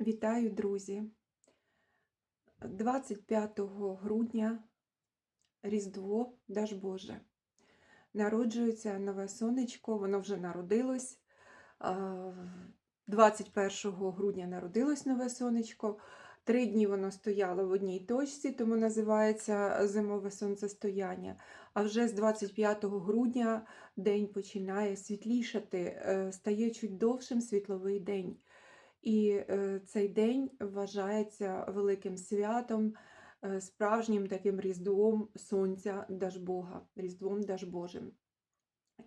Вітаю, друзі! 25 грудня Різдво, Даж Боже. Народжується нове сонечко, воно вже народилось. 21 грудня народилось нове сонечко. Три дні воно стояло в одній точці, тому називається зимове сонцестояння. А вже з 25 грудня день починає світлішати, е, стає чуть довшим світловий день. І е, цей день вважається великим святом, е, справжнім таким різдвом Сонця Дажбога, Різдвом Дажбожим.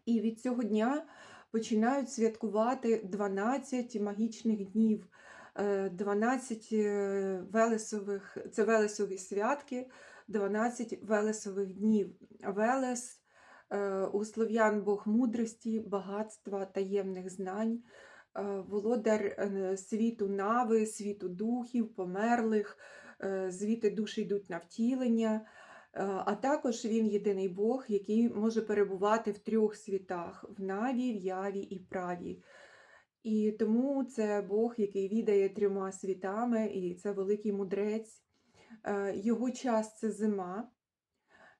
І від цього дня починають святкувати 12 магічних днів, е, 12 е, велесових, це велесові святки, 12 велесових днів. Велес у слов'ян Бог мудрості, багатства, таємних знань володар е, світу нави, світу духів, померлих, е, звідти душі йдуть на втілення. Е, А також він єдиний Бог, який може перебувати в трьох світах: в наві, в яві і праві. І тому це Бог, який відає трьома світами, і це великий мудрець. Е, Його час це зима.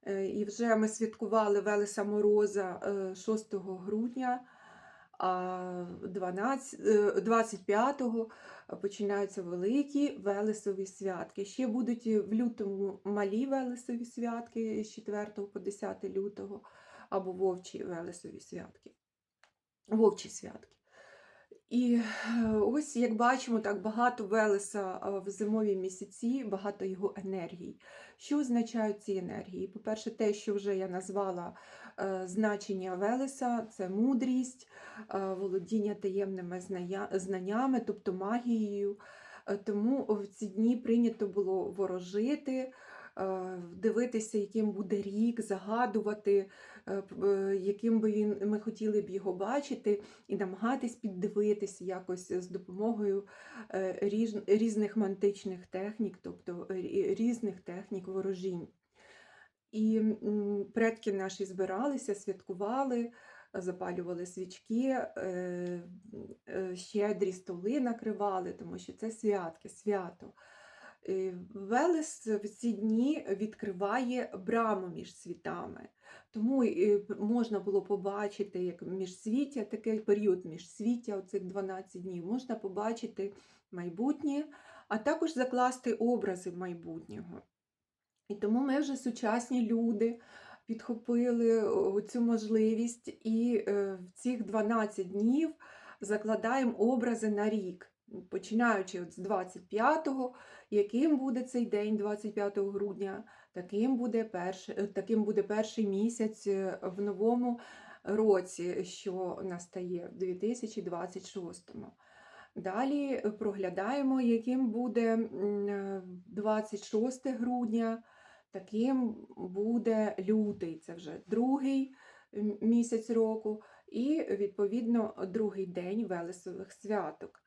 Е, І вже ми святкували Велеса Мороза е, 6 грудня, а 12, е, 25-го починаються великі Велесові святки. Ще будуть в лютому малі Велесові святки з 4 по 10 лютого, або вовчі Велесові святки. Вовчі святки. І е, ось, як бачимо, так багато Велеса е, в зимові місяці, багато його енергій. Що означають ці енергії? По-перше, те, що вже я назвала е, значення Велеса, це мудрість, е, володіння таємними знаннями, тобто магією. Е, Тому в ці дні прийнято було ворожити, е, дивитися, яким буде рік, загадувати, е, е, яким би він ми хотіли б його бачити, і намагатись піддивитися якось з допомогою е, різних мантичних технік, тобто е, різних технік ворожінь. І предки наші збиралися, святкували, запалювали свічки, е, е, щедрі столи накривали, тому що це святки, свято. Е, Велес в ці дні відкриває браму між світами. Тому можна було побачити, як міжсвіття, такий період міжсвіття, оцих 12 днів, можна побачити майбутнє, а також закласти образи майбутнього. І тому ми вже сучасні люди підхопили цю можливість і е, в цих 12 днів закладаємо образи на рік. Починаючи от з 25-го, яким буде цей день, 25 грудня, таким буде, перший, таким буде перший місяць е, в новому році, що настає в 2026. му Далі проглядаємо, яким буде е, 26 грудня, таким буде лютий, це вже другий місяць року, і відповідно другий день Велесових святок.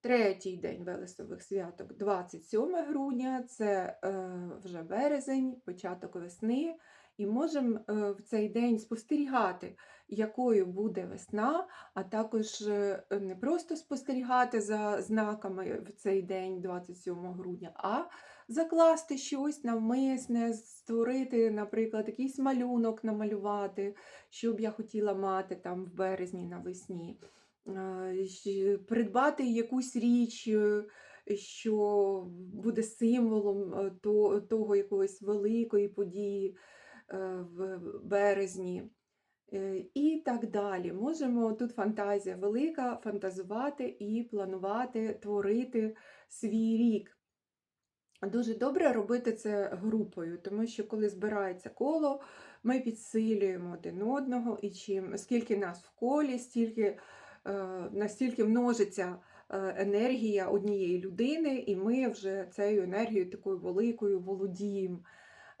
Третій день Велесових святок 27 грудня, це е, вже березень, початок весни, і можемо е, в цей день спостерігати, якою буде весна, а також е, не просто спостерігати за знаками в цей день, 27 грудня, а закласти щось навмисне, створити, наприклад, якийсь малюнок намалювати, що б я хотіла мати там в березні навесні. Придбати якусь річ, е, що буде символом е, того якоїсь великої події е, в березні. І так далі. Можемо тут фантазія велика, фантазувати і планувати, творити свій рік. Дуже добре робити це групою, тому що коли збирається коло, ми підсилюємо один одного, і чим скільки нас в колі, стільки, е, настільки множиться е, енергія однієї людини, і ми вже цією енергією такою великою володіємо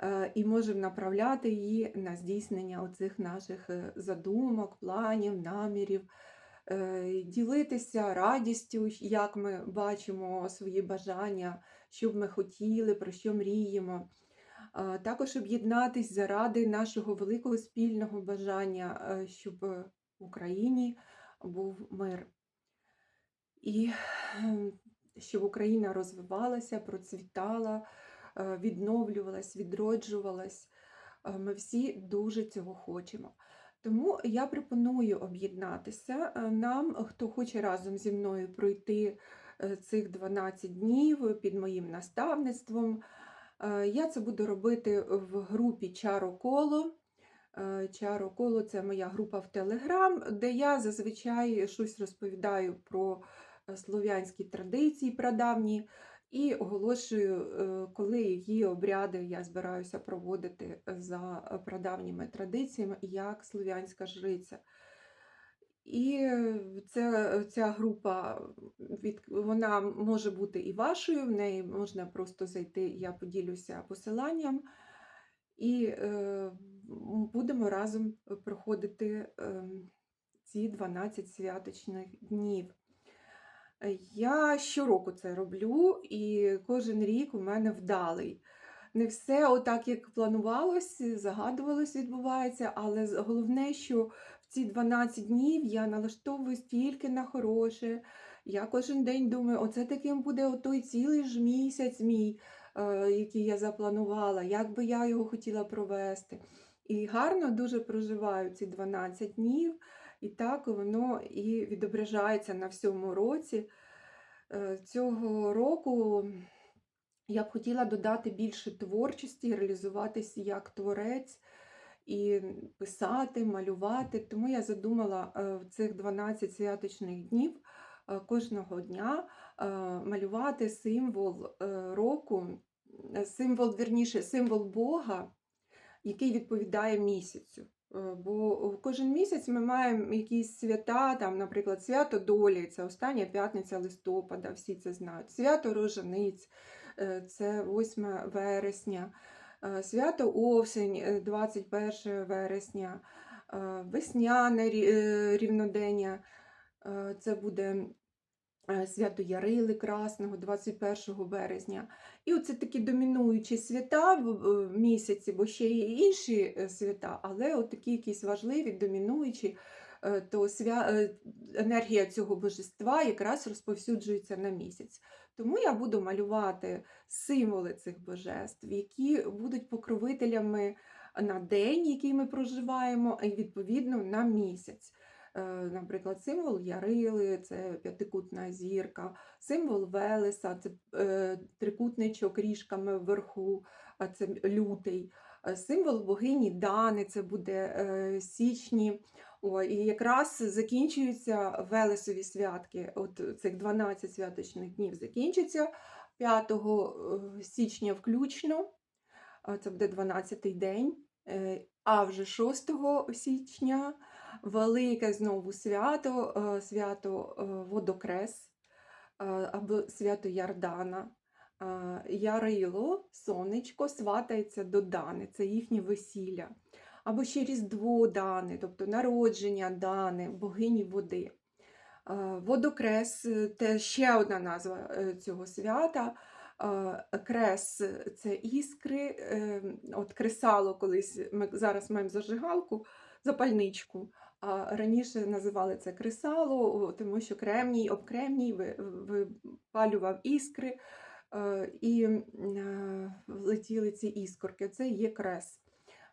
е, і можемо направляти її на здійснення оцих наших задумок, планів, намірів, ділитися радістю, як ми бачимо свої бажання, що б ми хотіли, про що мріємо. Також об'єднатись заради нашого великого спільного бажання, е, щоб в Україні був мир. І ем, щоб Україна розвивалася, процвітала, е, відновлювалась, відроджувалась. Е, Ми всі дуже цього хочемо. Тому я пропоную об'єднатися е, нам, хто хоче разом зі мною пройти е, цих 12 днів під моїм наставництвом. Е, Я це буду робити в групі Чаро Коло. Е, Чаро Коло це моя група в Телеграм, де я зазвичай щось розповідаю про слов'янські традиції прадавні і оголошую, е, коли які обряди я збираюся проводити за прадавніми традиціями, як слов'янська жриця. І е, це, ця група від, вона може бути і вашою, в неї можна просто зайти, я поділюся посиланням, і е, будемо разом проходити е, ці 12 святочних днів. Е, Я щороку це роблю, і кожен рік у мене вдалий. Не все отак, як планувалось, загадувалось, відбувається, але головне, що в ці 12 днів я налаштовуюсь тільки на хороше. Я кожен день думаю, оце таким буде отой цілий ж місяць мій, е, який я запланувала, як би я його хотіла провести. І гарно дуже проживаю ці 12 днів, і так воно і відображається на всьому році. Е, Цього року я б хотіла додати більше творчості, реалізуватись як творець і писати, малювати. Тому я задумала е, в цих 12 святочних днів е, кожного дня малювати символ року, символ, вірніше, символ Бога, який відповідає місяцю. Е, Бо кожен місяць ми маємо якісь свята, там, наприклад, свято долі, це остання п'ятниця листопада, всі це знають. Свято рожениць, е, це 8 вересня, е, свято осень, е, 21 вересня, е, весняне е, рівнодення, е, це буде е, свято Ярили Красного 21 березня. І оце такі домінуючі свята в місяці, бо ще є інші е, свята, але такі якісь важливі, домінуючі, е, то свя... е, енергія цього божества якраз розповсюджується на місяць. Тому я буду малювати символи цих божеств, які будуть покровителями на день, який ми проживаємо, і відповідно на місяць. Е, Наприклад, символ Ярили це п'ятикутна зірка, символ Велеса це е, трикутничок ріжками вверху, це лютий. Е, Символ богині Дани це буде січні. І якраз закінчуються Велесові святки. От цих 12 святочних днів закінчаться 5 е, січня включно. Це буде 12-й день. А вже 6 січня велике знову свято, е, свято е, Водокрес е, або свято Ярдана. Ярило, сонечко, сватається до Дани, це їхнє весілля. Або ще Різдво Дани, тобто народження Дани, богині води. Водокрес це ще одна назва цього свята. Крес це іскри. От кресало колись ми зараз маємо зажигалку, запальничку. Раніше називали це кресало, тому що кремній, об кремній випалював іскри, е, і е, летіли ці іскорки. Це є крес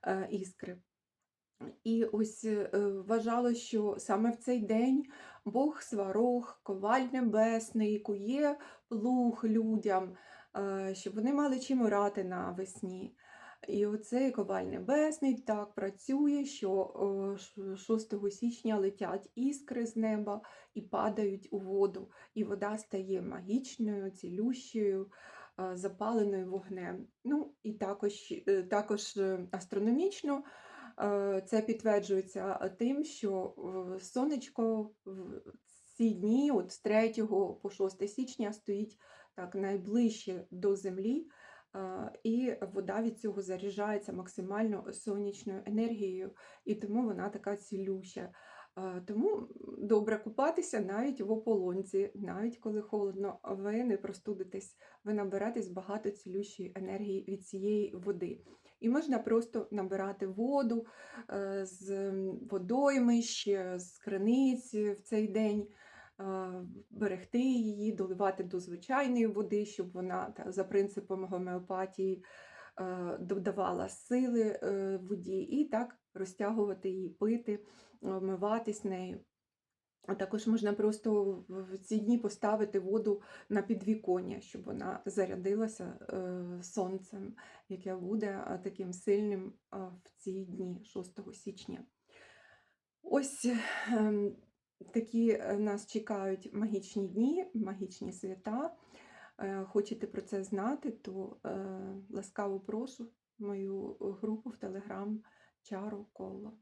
е, іскри. І ось вважало, що саме в цей день Бог сварог, коваль небесний, кує плуг людям, щоб вони мали чим орати навесні. І оцей коваль небесний так працює, що 6 січня летять іскри з неба і падають у воду, і вода стає магічною, цілющою, е, запаленою вогнем. Ну і також, е, також е, астрономічно Е, Це підтверджується е, тим, що е, сонечко в ці дні, от з 3 по 6 січня, стоїть так найближче до землі, е, і вода від цього заряджається максимально сонячною енергією, і тому вона така цілюща. Тому добре купатися навіть в ополонці, навіть коли холодно, ви не простудитесь, ви наберетесь багато цілющої енергії від цієї води. І можна просто набирати воду е, з водоймищ, з криниць в цей день. Е, берегти її, доливати до звичайної води, щоб вона та, за принципом гомеопатії е, додавала сили е, воді, і так розтягувати її, пити, вмиватись нею. А також можна просто в ці дні поставити воду на підвіконня, щоб вона зарядилася сонцем, яке буде таким сильним в ці дні 6 січня. Ось ем, такі е, нас чекають магічні дні, магічні свята. Е, Хочете про це знати, то е, ласкаво прошу мою групу в Телеграм Чару Коло.